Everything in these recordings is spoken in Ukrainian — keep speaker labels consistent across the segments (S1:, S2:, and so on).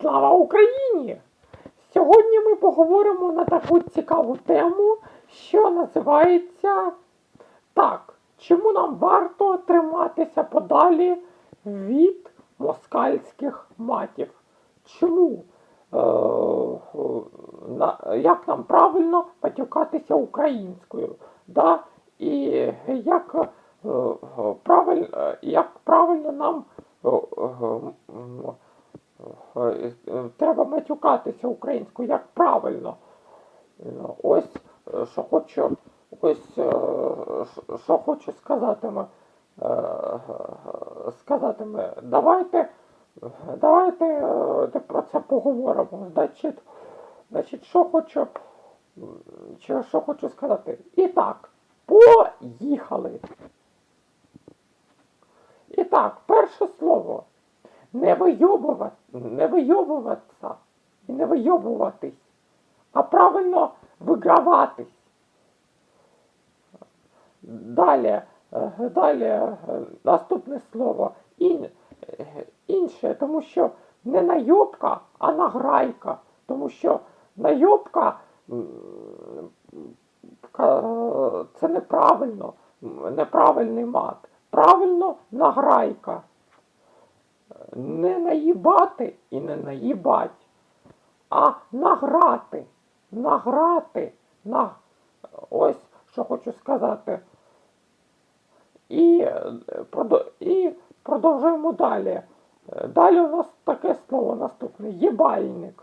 S1: Слава Україні! Сьогодні ми поговоримо на таку цікаву тему, що називається так. Чому нам варто триматися подалі від москальських матів? Чому? Е, на, як нам правильно матюкатися українською? Да? І як, е, правиль, як правильно нам Е, е, Треба матюкатися українською, як правильно. Ось е, що хочу, ось е, що хочу сказати ми, е, е, сказати ми. Давайте, давайте е, про це поговоримо. Значить, значить, що хочу, чи що хочу сказати. І так, поїхали. І так, перше слово. Не вийобувати, не вийобуватися і не вийобуватись, а правильно виграватись. Далі, е, далі е, наступне слово ін, е, інше, тому що не найобка, а награйка. Тому що найобка це неправильно, неправильний мат. Правильно награйка не наїбати і не наїбать, а награти, награти, на... ось що хочу сказати. І, е, і продовжуємо далі. Далі у нас таке слово наступне єбальник.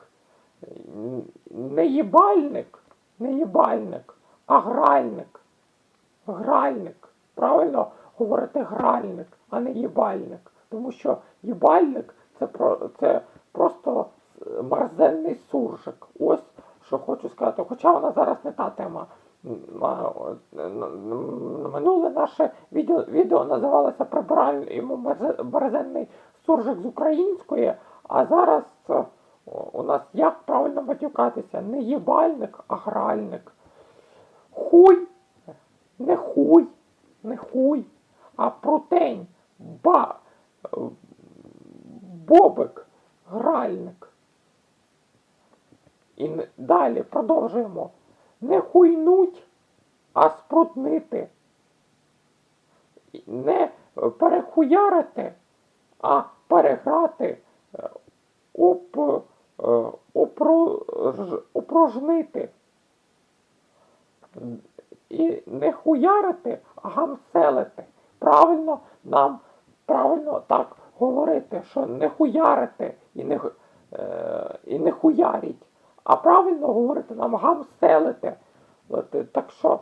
S1: Не їбальник, не їбальник, а гральник. Гральник. Правильно говорити гральник, а не їбальник. Тому що їбальник це, про, це просто мерзенний суржик. Ось що хочу сказати. Хоча вона зараз не та тема. Минуле наше відео, відео називалося мерзе- мерзенний суржик з української, а зараз е, у нас як правильно матюкатися? Не їбальник, а гральник. Хуй, не хуй, не хуй, а прутень, ба, бобик, гральник. І далі продовжуємо. Не хуйнуть, а спрутнити. Не перехуярити, а переграти, е, оп, е, опрож, опорожнити. І не хуярити, а гамселити. Правильно нам правильно так говорити, що не хуярити і не, е, і не хуяріть, а правильно говорити нам гамселити. От, е, так що,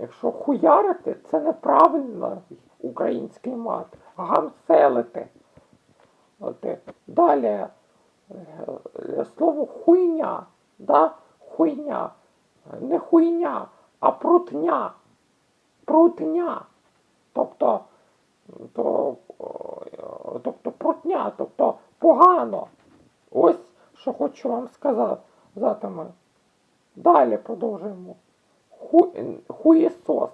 S1: якщо хуярити, це неправильно український мат. Гамселити. От, е, далі е, слово хуйня, да? хуйня. Не хуйня, а прутня. Прутня. Тобто, то, тобто прутня, тобто погано. Ось що хочу вам сказати. Ми. Далі продовжуємо. Ху, хуєсос.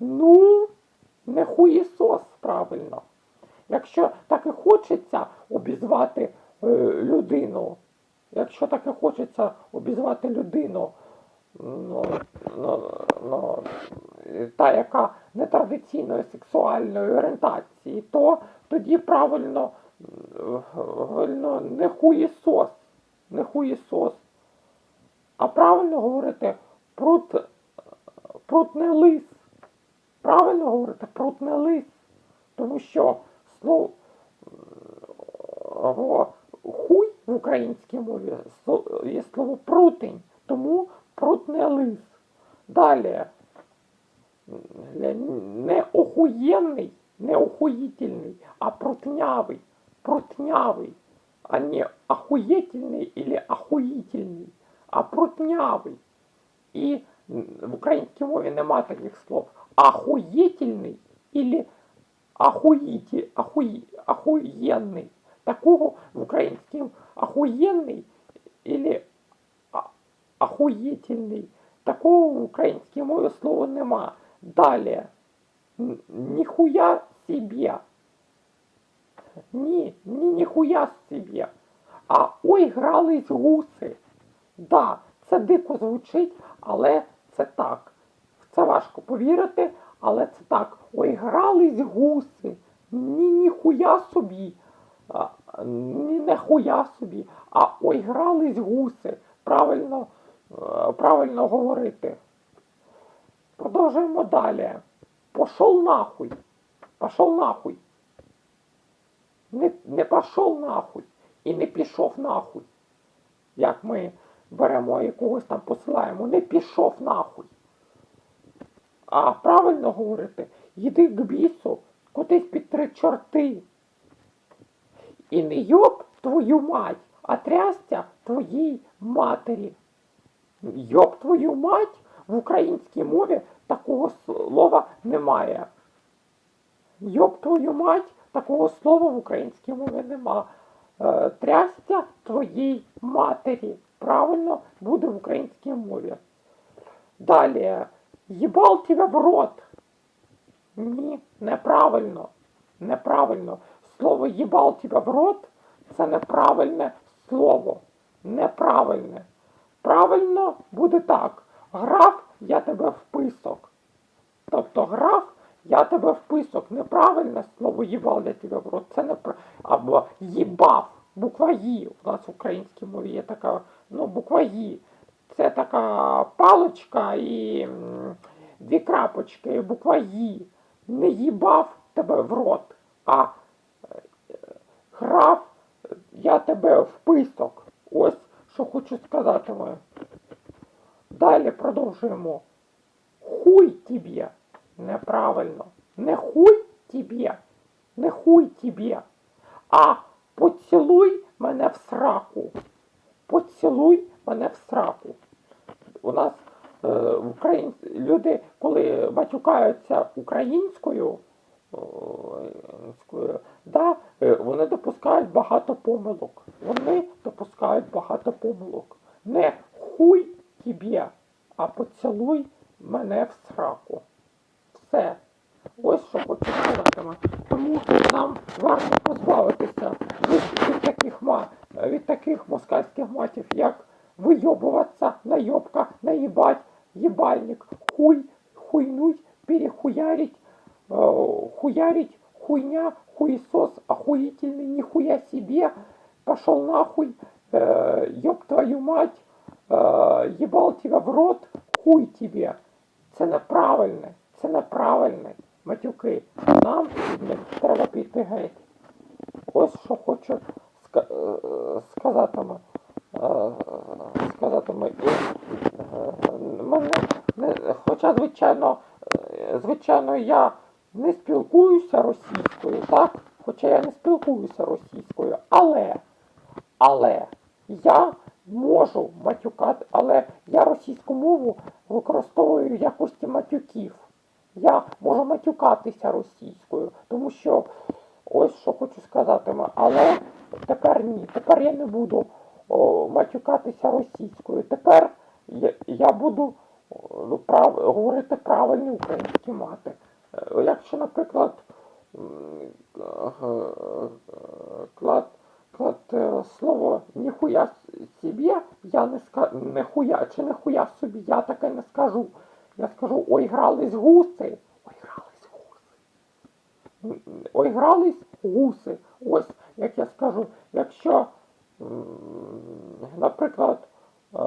S1: Ну, не хуєсос, правильно. Якщо так і хочеться обізвати е, людину, якщо так і хочеться обізвати людину, ну, ну, ну, та, яка нетрадиційної сексуальної орієнтації, то тоді правильно ну, не хуєсос, не хуєсос. А правильно говорити прут, прутний лис. Правильно говорити прутний лис. Тому що слово хуй в українській мові є слово прутень, тому прутний лис. Далі не охуєнний, не охуїтельний, а прутнявий, прутнявий, а не охуєтельний или охуїтельний, а прутнявий. І в українській мові нема таких слов. Охуєтельний или охуїті, охуї, охуєнний. Такого в українському охуєнний или а- охуєтельний. Такого в українській мові слова нема. Далі. Ніхуя себе. Ні, ні, ніхуя себе. А ой, грались гуси. Да, це дико звучить, але це так. В це важко повірити, але це так. Ой, грались гуси. Ні, ніхуя собі. А, ні, не хуя собі. А ой, грались гуси. Правильно, е, правильно говорити. Продовжуємо далі. Пошел нахуй. Пошел нахуй. Не, не пошел нахуй. І не пішов нахуй. Як ми беремо і когось там посилаємо, не пішов нахуй. А правильно говорити, йди к бісу, кудись під три чорти. І не йоб твою мать, а трястя твоїй матері. Йоб твою мать в українській мові такого слова немає. Йоб твою мать, такого слова в українській мові нема. Е, трястя твоїй матері. Правильно буде в українській мові. Далі. Їбал тебе в рот. Ні, неправильно. Неправильно. Слово їбал тебе в рот це неправильне слово. Неправильне. Правильно буде так. Граф я тебе в писок. Тобто граф я тебе в писок. Неправильне слово їбал я тебе в рот. Це не або їбав. Буква Ї. У нас в українській мові є така, ну, буква Ї. Це така паличка і дві крапочки, і буква Ї. Не їбав тебе в рот, а е, грав я тебе в писок. Ось що хочу сказати ми. Далі продовжуємо. Хуй тебе. Неправильно. Не хуй тебе. Не хуй тебе. А поцілуй мене в сраку. Поцілуй мене в сраку. У нас е, в Україн... люди, коли матюкаються українською, українською, да, е, вони допускають багато помилок. Вони допускають багато помилок. Не хуй тебе, а поцілуй мене в сраку. Все. Ось що хочу сказати. вам. Тому нам варто позбавитися від, від таких ма, від таких москальських матів, як вийобуватися, найобка, наїбать, їбальник, хуй, хуйнуть, перехуярить, э, хуярить, хуйня, хуесос, охуительный, нихуя себе, пошел нахуй, э, ёб твою мать, э, ебал тебя в рот, хуй тебе. Це неправильне, це неправильне, Матюки. Нам треба піти геть. Ось що хочу е, сказати. ми. Е, Сказати ми. Е, Мене, хоча, звичайно, е, звичайно, я не спілкуюся російською, так? Хоча я не спілкуюся російською, але, але я можу матюкати, але я російську мову використовую в якості матюків. Я можу матюкатися російською, тому що ось що хочу сказати, але тепер ні. Тепер я не буду о, матюкатися російською. Тепер я, я буду о, ну, прав, говорити правильні українські мати. Е, Якщо, наприклад, е, е, клад, клад слово ніхуя собі, я не скажу, нехуя, чи нехуя собі, я таке не скажу. Я скажу, ой, грались гуси. Ой, грались гуси. Ой, грались гуси. Ось, як я скажу, якщо, наприклад, е,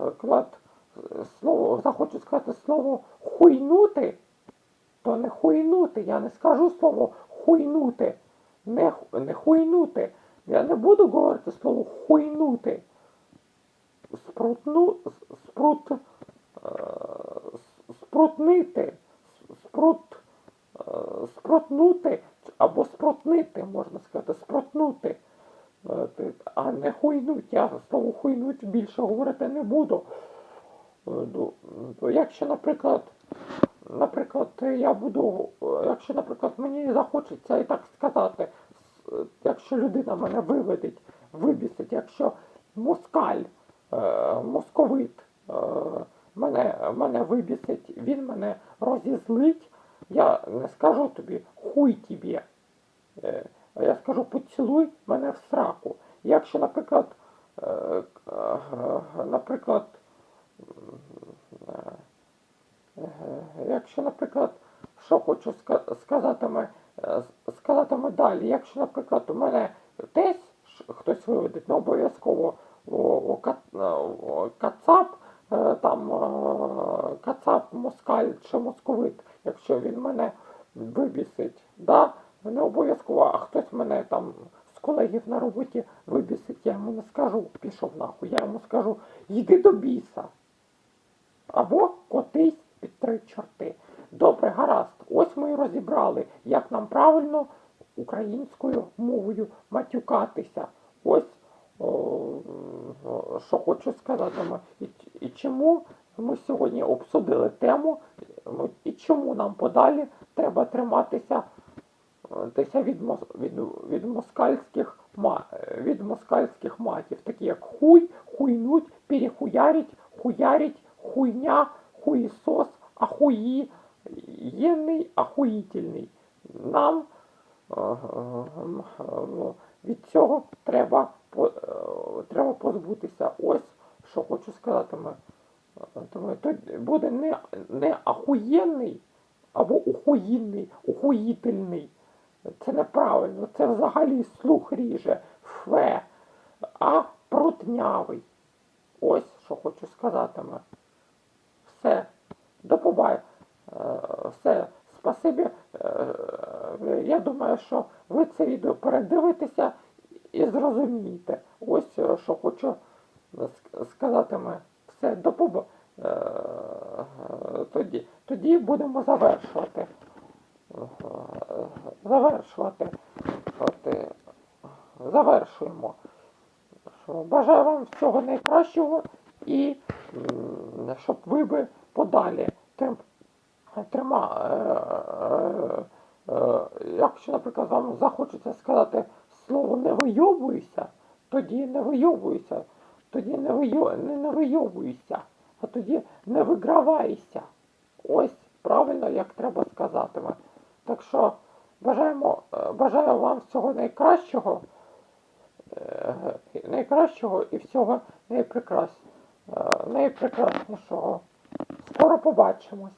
S1: е, слово, захочу сказати слово хуйнути, то не хуйнути. Я не скажу слово хуйнути. Не, не хуйнути. Я не буду говорити слово хуйнути. Спрутну, спрут, е, спрутнити, спрут, е, спрутнути або спрутнити, можна сказати, спрутнути. Е, А не хуйнуть. Я слово хуйнуть більше говорити не буду. Е, ну, Якщо, наприклад, наприклад, я буду, якщо, наприклад, мені захочеться і так сказати, якщо людина мене виведить, вибісить, якщо москаль, московит мене, мене вибісить, він мене розізлить, я не скажу тобі хуй тобі. Е, а я скажу поцілуй мене в сраку. якщо, наприклад, е, е, наприклад, якщо, наприклад, що хочу сказати, сказати далі, якщо, наприклад, у мене десь хтось виведеть, не обов'язково о, о, ка- о, кацап, там е, кацап, москаль чи московит, якщо він мене вибісить, да? не обов'язково, а хтось мене там з колегів на роботі вибісить, я йому не скажу, пішов нахуй, я йому скажу, йди до біса. Або котись під три чорти. Добре, гаразд. Ось ми і розібрали, як нам правильно українською мовою матюкатися. Ось що хочу сказати. І, і чому ми сьогодні обсудили тему, і чому нам подалі треба триматися е, від, від, від москальських е, від москальських матів, такі як хуй, хуйнуть, перехуярить, хуярить, хуйня, хуїсос, ахуї, єний, ахуїтельний. Нам е, е, ну, від цього треба, е, треба позбутися. Ось що хочу сказати. Ми. Е, Тому то буде не, не ахуєнний або ухуїнний, ухуїтельний. Це неправильно, це взагалі слух ріже, фе, а прутнявий. Ось що хочу сказати. ми. Все. До побачення. Все. Спасибі. Е, Я думаю, що ви це відео передивитеся і зрозумієте. Ось е, що хочу сказати ми. Все, до побачення. Тоді, тоді будемо завершувати. Е, Завершувати. Е, завершуємо. Бажаю вам всього найкращого і щоб ви би подалі трим, трима, е, е, е, якщо, наприклад, вам захочеться сказати слово не вийобуйся, тоді не вийобуйся, тоді не, вийо, не, не вийобуйся, а тоді не вигравайся. Ось правильно, як треба сказати. Так що бажаємо, е, бажаю вам всього найкращого е, найкращого і всього найпрекрас... е, найпрекраснішого. Скоро побачимось.